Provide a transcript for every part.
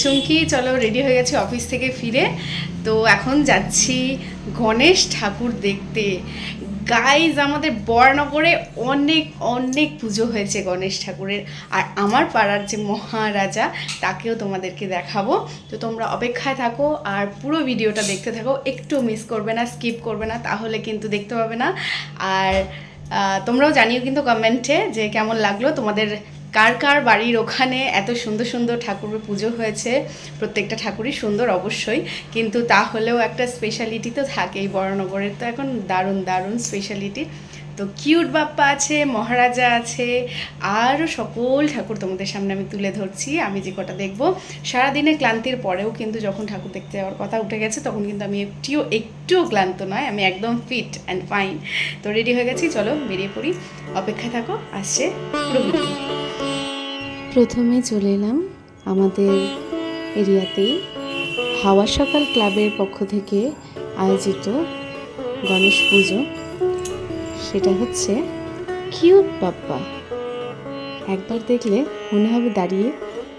চুমকি, চলো রেডি হয়ে গেছি অফিস থেকে ফিরে। তো এখন যাচ্ছি গণেশ ঠাকুর দেখতে। গাইজ আমাদের বরনগরে অনেক অনেক পুজো হয়েছে গণেশ ঠাকুরের। আর আমার পাড়ার যে মহারাজা, তাকেও তোমাদেরকে দেখাবো। তো তোমরা অপেক্ষায় থাকো আর পুরো ভিডিওটা দেখতে থাকো। একটু মিস করবে না স্কিপ করবে না, তাহলে কিন্তু দেখতে পাবে না। আর তোমরাও জানিও কিন্তু কমেন্টে যে কেমন লাগল তোমাদের কার কার বাড়ির ওখানে এত সুন্দর সুন্দর ঠাকুরের পুজো হয়েছে? প্রত্যেকটা ঠাকুরই সুন্দর অবশ্যই, কিন্তু তাহলেও একটা স্পেশালিটি তো থাকেই, বড়নগরের তো এখন দারুণ দারুণ স্পেশালিটি তো কিউট বাপ্পা আছে, মহারাজা আছে, আরও সকল ঠাকুর তোমাদের সামনে আমি তুলে ধরছি, আমি যে কটা দেখব। সারাদিনে ক্লান্তির পরেও কিন্তু যখন ঠাকুর দেখতে যাওয়ার কথা উঠে গেছে, তখন কিন্তু আমি একটিও, একটুও ক্লান্ত নয়, আমি একদম ফিট অ্যান্ড ফাইন তো রেডি হয়ে গেছি, চলো বেরিয়ে পড়ি। অপেক্ষায় থাকো, আসছে পুরো প্রথমে চলে এলাম আমাদের এরিয়াতেই হাওয়া সকাল ক্লাবের পক্ষ থেকে আয়োজিত গণেশ পুজো। সেটা হচ্ছে কিউট বাপ্পা। একবার দেখলে মনে হবে দাঁড়িয়ে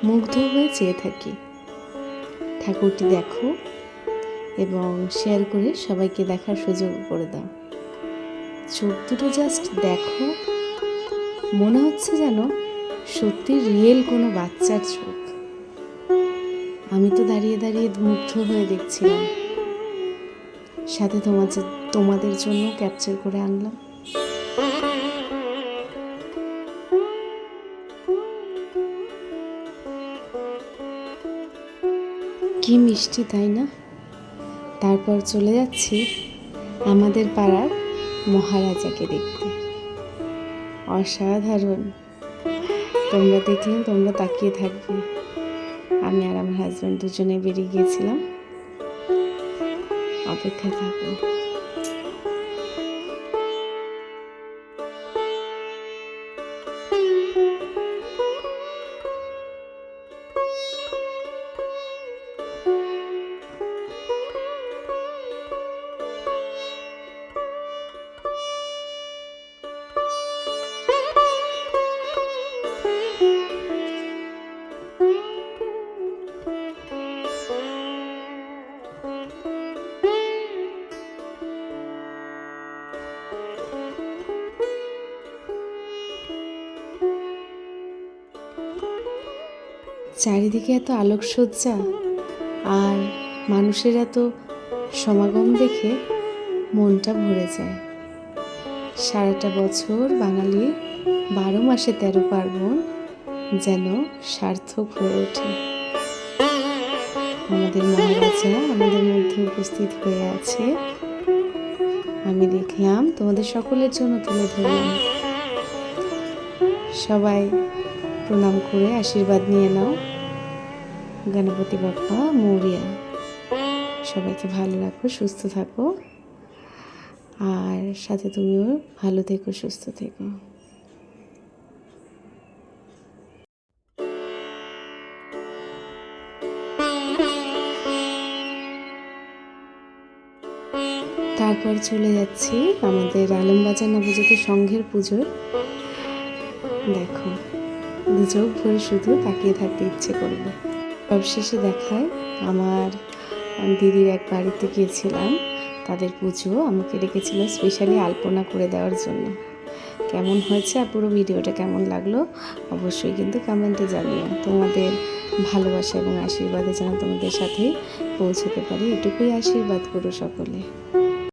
মুগ্ধ হয়ে চেয়ে থাকি। ঠাকুরটি দেখো এবং শেয়ার করে সবাইকে দেখার সুযোগ করে দাও। চোখ দুটো জাস্ট দেখো। মনে হচ্ছে যেন সত্যি রিয়েল কোনো বাচ্চার চোখ। আমি তো দাঁড়িয়ে দাঁড়িয়ে মুগ্ধ হয়ে দেখছিলাম। সাথে তোমাদের তোমাদের জন্য ক্যাপচার করে আনলাম। কি মিষ্টি, তাই না? তারপর চলে যাচ্ছি আমাদের পাড়ার মহারাজাকে দেখতে। অসাধারণ। তোমরা দেখলে তোমরা তাকিয়ে থাকবে। আমি আর আমার হাজব্যান্ড দুজনে বেরিয়ে গিয়েছিলাম। অপেক্ষায় থাকো চারিদিকে এত আলোকসজ্জা আর মানুষের এত সমাগম দেখে মনটা ভরে যায়। সারাটা বছর বাঙালি বারো মাসে তেরো পার্বণ যেন সার্থক হয়ে ওঠে। আমাদের মহারাজা আমাদের মধ্যে উপস্থিত হয়ে আছে। আমি দেখলাম তোমাদের সকলের জন্য তুলে ধরলাম। সবাই প্রণাম করে আশীর্বাদ নিয়ে নাও। গণপতি বাপ্পা, মৌরিয়া। সবাইকে ভালো রাখো, সুস্থ থাকো। আর সাথে তুমিও ভালো থেকো, সুস্থ থেকো। তারপর চলে যাচ্ছি আমাদের আলমবাজার নবজ্যোতি সংঘের পুজোয় দেখো দু চোখ ভরে শুধু তাকিয়ে থাকতে ইচ্ছে করবে। সবশেষে দেখায় আমার দিদির এক বাড়িতে গিয়েছিলাম। তাদের পুজো আমাকে রেখেছিল স্পেশালি আলপনা করে দেওয়ার জন্য। কেমন হয়েছে আর পুরো ভিডিওটা কেমন লাগল? অবশ্যই কিন্তু কমেন্টে জানিও। তোমাদের ভালোবাসা এবং আশীর্বাদে যেন তোমাদের সাথে পৌঁছতে পারি, এটুকুই আশীর্বাদ করো সকলে।